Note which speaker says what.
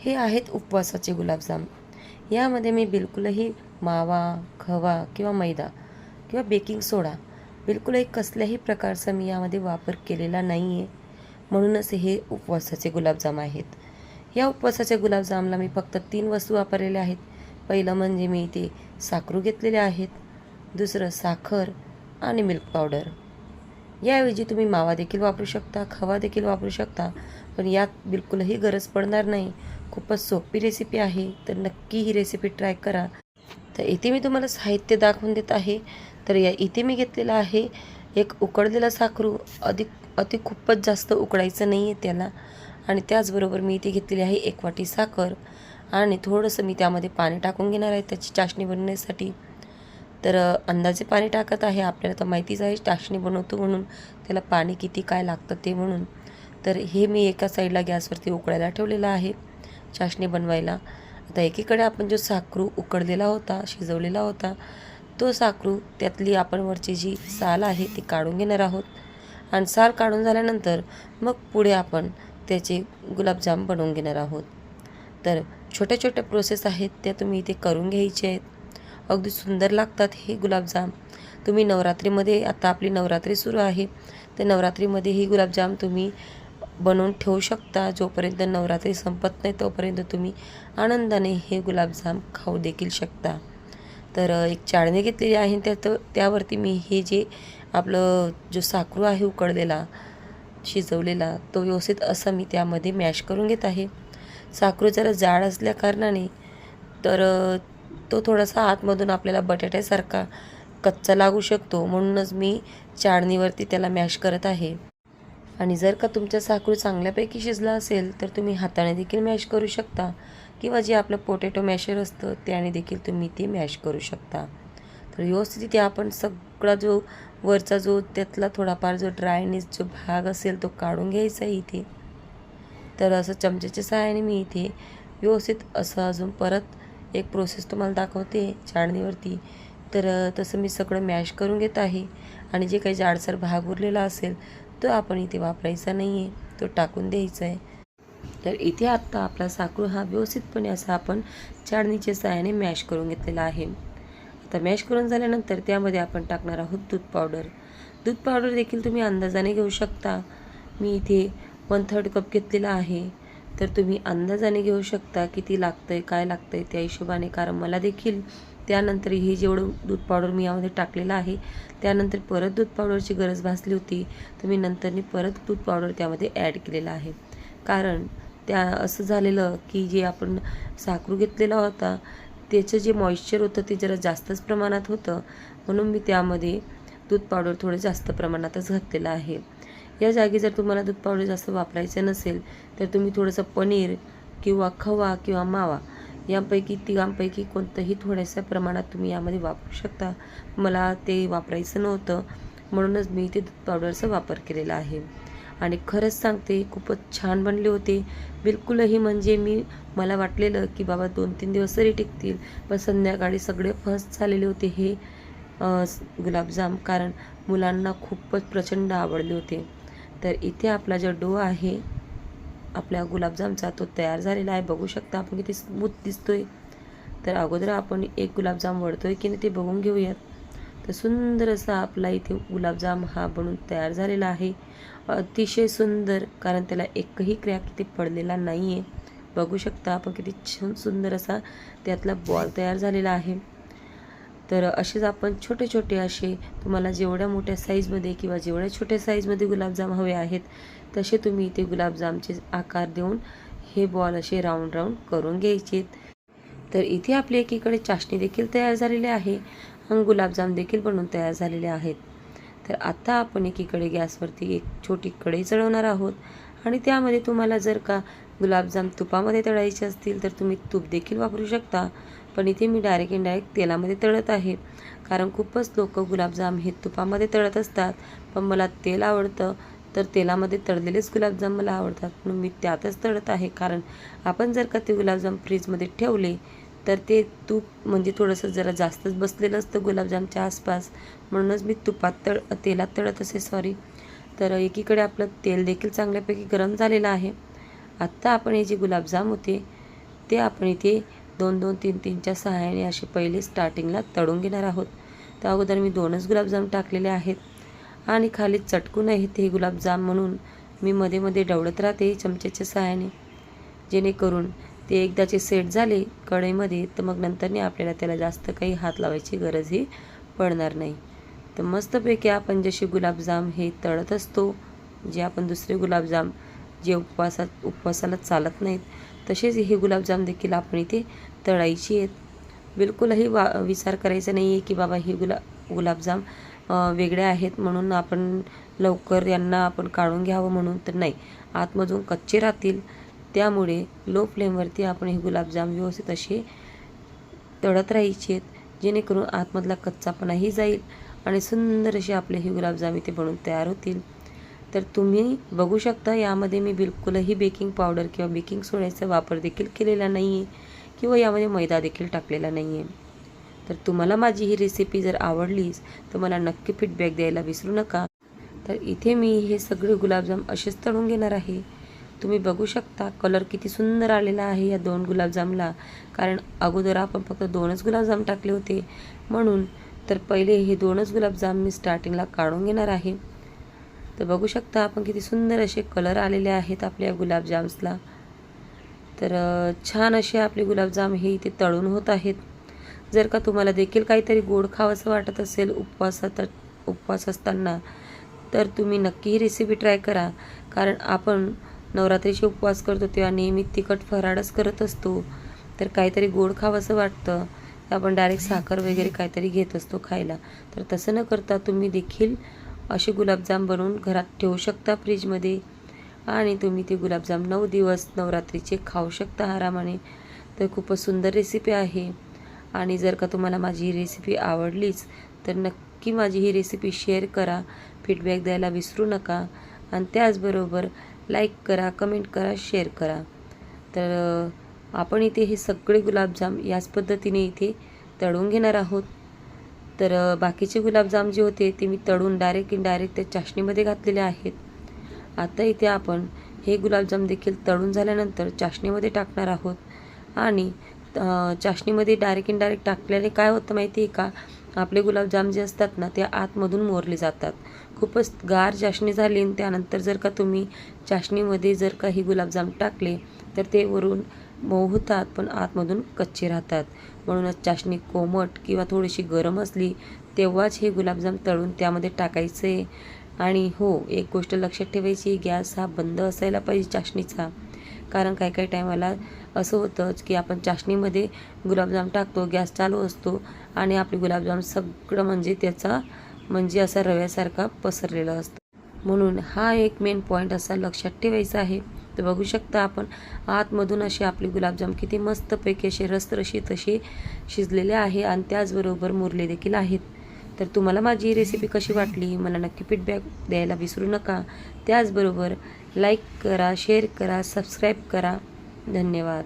Speaker 1: हे आहेत उपवासाचे गुलाबजाम. यामध्ये मी बिलकुलही मावा खवा किंवा मैदा किंवा बेकिंग सोडा बिलकुलही कसल्याही प्रकारचा मी यामध्ये वापर केलेला नाही आहे म्हणूनच हे उपवासाचे गुलाबजाम आहेत. या उपवासाच्या गुलाबजामला मी फक्त तीन वस्तू वापरलेल्या आहेत. पहिलं म्हणजे मी इथे साखरू घेतलेले आहेत. दुसरं साखर आणि मिल्क पावडर. याऐवजी तुम्ही मावा देखील वापरू शकता खवा देखील वापरू शकता पण यात बिलकुलही गरज पडणार नाही. खूपच सोपी रेसिपी आहे तर नक्की ही रेसिपी ट्राय करा. तर इथे मी तुम्हाला साहित्य दाखवून देत आहे. तर या इथे मी घेतलेलं आहे एक उकडलेला साखरू. अधिक अति खूपच जास्त उकडायचं नाही आहे त्याला. आणि त्याचबरोबर मी इथे घेतलेली आहे एक वाटी साखर. आणि थोडंसं मी त्यामध्ये पाणी टाकून घेणार आहे त्याची चाशणी बनवण्यासाठी. तर अंदाजे पाणी टाकत आहे. आपल्याला तर माहितीच आहे चाशणी बनवतो म्हणून त्याला पाणी किती काय लागतं ते म्हणून. तर हे मी एका साईडला गॅसवरती उकळायला ठेवलेलं आहे. चाशणी बनवायला. आता एकीकडे आपण जो साखरू उकडलेला होता शिजवलेला होता तो साखरू त्यातली आपण वरची जी साल आहे ती काढून घेणार आहोत. आणि साल काढून झाल्यानंतर मग पुढे आपण त्याचे गुलाबजाम बनवून घेणार आहोत. तर छोट्या छोट्या प्रोसेस आहेत त्या तुम्ही इथे करून घ्यायचे आहेत. अगदी सुंदर लागतात हे गुलाबजाम. तुम्ही नवरात्रीमध्ये आता आपली नवरात्री सुरू आहे तर नवरात्रीमध्ये ही गुलाबजाम तुम्ही बनवून ठेवू शकता. जोपर्यंत नवरात्री संपत नाही तोपर्यंत तुम्ही आनंदाने हे गुलाबजाम खाऊ देखील शकता. तर एक चाळणी घेतलेली आहे त्यात त्यावरती मी हे जे आपलं जो साखरू आहे उकडलेला शिजवलेला तो व्यवस्थित असा मी त्यामध्ये मॅश करून घेत आहे. साखरू जरा जाड असल्या कारणाने तर तो थोडासा आतमधून आपल्याला बटाट्यासारखा कच्चा लागू शकतो. म्हणूनच मी चाळणीवरती त्याला मॅश करत आहे. आणि जर का तुमचा साखरू चांगल्यापैकी शिजला असेल तर तुम्ही हाताने देखील मॅश करू शकता किंवा जे आपलं पोटॅटो मॅशर असतं त्याने देखील तुम्ही ते मॅश करू शकता. तर व्यवस्थित इथे आपण सगळा जो वरचा जो त्यातला थोडाफार जो ड्रायनेस जो भाग असेल तो काढून घ्यायचा आहे इथे. तर असं चमच्याच्या सहाय्याने मी इथे व्यवस्थित असं अजून परत एक प्रोसेस तुम्हाला दाखवते चाळणीवरती तर तसं मी सगळं मॅश करून घेत आहे. आणि जे काही जाडसर भाग उरलेला असेल तो आपण इथे वापरायचा नाही आहे तो टाकून द्यायचा आहे तर इथे आत्ता आपला साखरू हा व्यवस्थितपणे असा आपण चाळणीच्या सहाय्याने मॅश करून घेतलेला आहे. आता मॅश करून झाल्यानंतर त्यामध्ये आपण टाकणार आहोत दूध पावडर. दूध पावडर देखील तुम्ही अंदाजाने घेऊ शकता. मी इथे वन थर्ड कप घेतलेला आहे. तर तुम्ही अंदाजाने घेऊ शकता किती लागतं आहे काय लागतं आहे त्या हिशोबाने कारण मला देखील त्यानंतर हे जेवढं दूध पावडर मी यामध्ये टाकलेलं आहे त्यानंतर परत दूध पावडरची गरज भासली होती तर मी नंतरनी परत दूध पावडर त्यामध्ये ॲड केलेलं आहे. कारण त्या असं झालेलं की जे आपण साखरू घेतलेला होता त्याचं जे मॉइश्चर होतं ते जरा जास्तच प्रमाणात होतं म्हणून मी त्यामध्ये दूध पावडर थोडं जास्त प्रमाणातच घातलेलं आहे. या जागी जर तुम्हाला दूध पावडर जास्त वापरायचं नसेल तर तुम्ही थोडंसं पनीर किंवा खवा किंवा मावा यापैकी तिघांपैकी कोणतंही थोड्याशा प्रमाणात तुम्ही यामध्ये वापरू शकता. मला ते वापरायचं नव्हतं. म्हणूनच मी ते दूध पावडरचा वापर केलेला आहे. आणि खरंच सांगते खूपच छान बनले होते. बिलकुलही म्हणजे मी मला वाटलेलं की बाबा दोन तीन दिवस तरी टिकतील. पण संध्याकाळी सगळे फस्ट झालेले होते हे गुलाबजाम. कारण मुलांना खूपच प्रचंड आवडले होते. तर इथे आपला जो डो आहे आपल्या गुलाबजामचा तो तयार झालेला आहे. बघू शकता आपण किती स्मूथ दिसतोय. तर अगोदर आपण एक गुलाबजाम वळतोय की नाही ते बघून घेऊयात. तर सुंदर असा आपला इथे गुलाबजाम हा बनून तयार झालेला आहे. अतिशय सुंदर कारण त्याला एकही क्रॅक इथे पडलेला नाही आहे बघू शकता आपण किती छान सुंदर असा त्यातला बॉल तयार झालेला आहे. तर असेच आपण छोटे छोटे असे तुम्हाला जेवढ्या मोठ्या साईजमध्ये किंवा जेवढ्या छोट्या साईजमध्ये गुलाबजाम हवे आहेत तसे तुम्ही इथे गुलाबजामचे आकार देऊन हे बॉल असे राऊंड राऊंड करून घ्यायचे तर इथे आपली एकीकडे चाशणी देखील तयार झालेली आहे आणि गुलाबजाम देखील बनवून तयार झालेले आहेत. तर आता आपण एकीकडे गॅसवरती एक छोटी कढई चढवणार आहोत आणि त्यामध्ये तुम्हाला जर का गुलाबजाम तुपामध्ये तळायचे असतील तर तुम्ही तूप देखील वापरू शकता. पण इथे मी डायरेक्ट इनडायरेक्ट तेलामध्ये तळत आहे. कारण खूपच लोक गुलाबजाम हे तुपामध्ये तळत असतात. पण मला तेल आवडतं. तर तेलामध्ये तळलेलेच गुलाबजाम मला आवडतात. म्हणून मी त्यातच तळत आहे. कारण आपण जर का ते गुलाबजाम फ्रीजमध्ये ठेवले तर ते तूप म्हणजे थोडंसं जरा जास्तच बसलेलं असतं गुलाबजामच्या आसपास. म्हणूनच मी तुपात तळ तेलात तळत असे सॉरी तर एकीकडे आपलं तेल देखील चांगल्यापैकी गरम झालेलं आहे. आत्ता आपण हे जे गुलाबजाम होते ते आपण इथे दोन दोन तीन तीनच्या सहाय्याने असे पहिले स्टार्टिंगला तळून घेणार आहोत. त्या अगोदर मी दोनच गुलाबजाम टाकलेले आहेत. आणि खाली चटकू नयेत हे गुलाबजाम म्हणून. मी मध्ये मध्ये ढवळत राहते चमच्याच्या सहाय्याने. जेणेकरून ते एकदाचे सेट झाले कढईमध्ये तर मग नंतरने आपल्याला त्याला जास्त काही हात लावायची गरजही पडणार नाही. तर मस्तपैकी आपण जसे गुलाबजाम हे तळत असतो जे आपण दुसरे गुलाबजाम जे उपवासात उपवासाला चालत नाहीत तसेच हे गुलाबजाम देखील आपण इथे तळायची आहेत. बिलकुलही वा विचार करायचा नाही आहे की बाबा हे गुला गुलाबजाम वेगळे आहेत म्हणून आपण लवकर यांना आपण काढून घ्यावं म्हणून तर नाही. आतमधून कच्चे राहतील. त्यामुळे लो फ्लेमवरती आपण हे गुलाबजाम व्यवस्थित असे तळत राहायचे जेणेकरून आतमधला कच्चापणाही जाईल आणि सुंदर असे आपले हे गुलाबजाम इथे बनून तयार होतील. तर तुम्ही बघू शकता यामध्ये मी बिलकुलही बेकिंग पावडर किंवा बेकिंग सोड्याचा वापर देखील केलेला नाही आहे किंवा यामध्ये मैदा देखील टाकलेला नाही आहे तर तुम्हाला माझी ही रेसिपी जर आवडलीच तर मला नक्की फीडबॅक द्यायला विसरू नका. तर इथे मी हे सगळे गुलाबजाम असेच तळून घेणार आहे. तुम्ही बघू शकता कलर किती सुंदर आलेला आहे या दोन गुलाबजामला. कारण अगोदर आपण फक्त दोनच गुलाबजाम टाकले होते. म्हणून तर पहिले हे दोनच गुलाबजाम मी स्टार्टिंगला काढून घेणार आहे. तर बघू शकता आपण किती सुंदर असे कलर आलेले आहेत आपल्या गुलाबजाम्सला. तर छान असे आपले गुलाबजाम हे इथे तळून होत आहेत. जर का तुम्हाला देखील काहीतरी गोड खावंसं वाटत असेल उपवासात उपवास असताना तर तुम्ही नक्की ही रेसिपी ट्राय करा. कारण आपण नवरात्रीचे उपवास करतो तेव्हा नेहमी तिखट फराळच करत असतो. तर काहीतरी गोड खावंसं वाटतं तर आपण डायरेक्ट साखर वगैरे काहीतरी घेत असतो खायला. तर तसं न करता तुम्ही देखील असे गुलाबजाम बनवून घरात ठेवू शकता फ्रीजमध्ये. आणि तुम्ही ते गुलाबजाम नऊ दिवस नवरात्रीचे खाऊ शकता आरामाने. तर खूपच सुंदर रेसिपी आहे. आणि जर का तुम्हाला माझी ही रेसिपी आवडलीच तर नक्की माझी ही रेसिपी शेअर करा फीडबॅक द्यायला विसरू नका आणि त्याचबरोबर लाईक करा कमेंट करा शेअर करा. तर आपण इथे हे सगळे गुलाबजाम याच पद्धतीने इथे तळून घेणार आहोत. तर बाकीचे गुलाबजाम जे होते ते मी तळून डायरेक्ट इनडायरेक्ट त्या चाशणीमध्ये घातलेले आहेत. आता इथे आपण हे गुलाबजाम देखील तळून झाल्यानंतर चाशणीमध्ये टाकणार आहोत. आणि चाशणीमध्ये डायरेक्ट इनडायरेक्ट टाकल्याने काय होतं माहिती आहे का? आपले गुलाबजाम जे असतात ना ते आतमधून मोरले जातात. खूपच गार चाशणी झाली आणि त्यानंतर जर का तुम्ही चाशणीमध्ये जर का ही गुलाबजाम टाकले तर ते वरून मऊ होतात पण आतमधून कच्चे राहतात. म्हणूनच चाशणी कोमट किंवा थोडीशी गरम असली तेव्हाच हे गुलाबजाम तळून त्यामध्ये टाकायचे. आणि हो एक गोष्ट लक्षात ठेवायची गॅस हा बंद असायला पाहिजे चाशणीचा. कारण काही काही टायमाला असं होतंच की आपण चाशणीमध्ये गुलाबजाम टाकतो गॅस चालू असतो आणि आपले गुलाबजाम सगळं म्हणजे त्याचा म्हणजे असा रव्यासारखा पसरलेला असतो. म्हणून हा एक मेन पॉईंट असा लक्षात ठेवायचा आहे. तर बघू शकता आपण आतमधून असे आपले गुलाबजाम किती मस्तपैकी असे रसरशीत असे शिजलेले आहे आणि त्याचबरोबर मुरले देखील आहेत. तर तुम्हाला माझी रेसिपी कशी वाटली? मला नक्की फीडबॅक द्यायला विसरू नका. त्याचबरोबर लाईक करा शेअर करा सबस्क्राईब करा. धन्यवाद.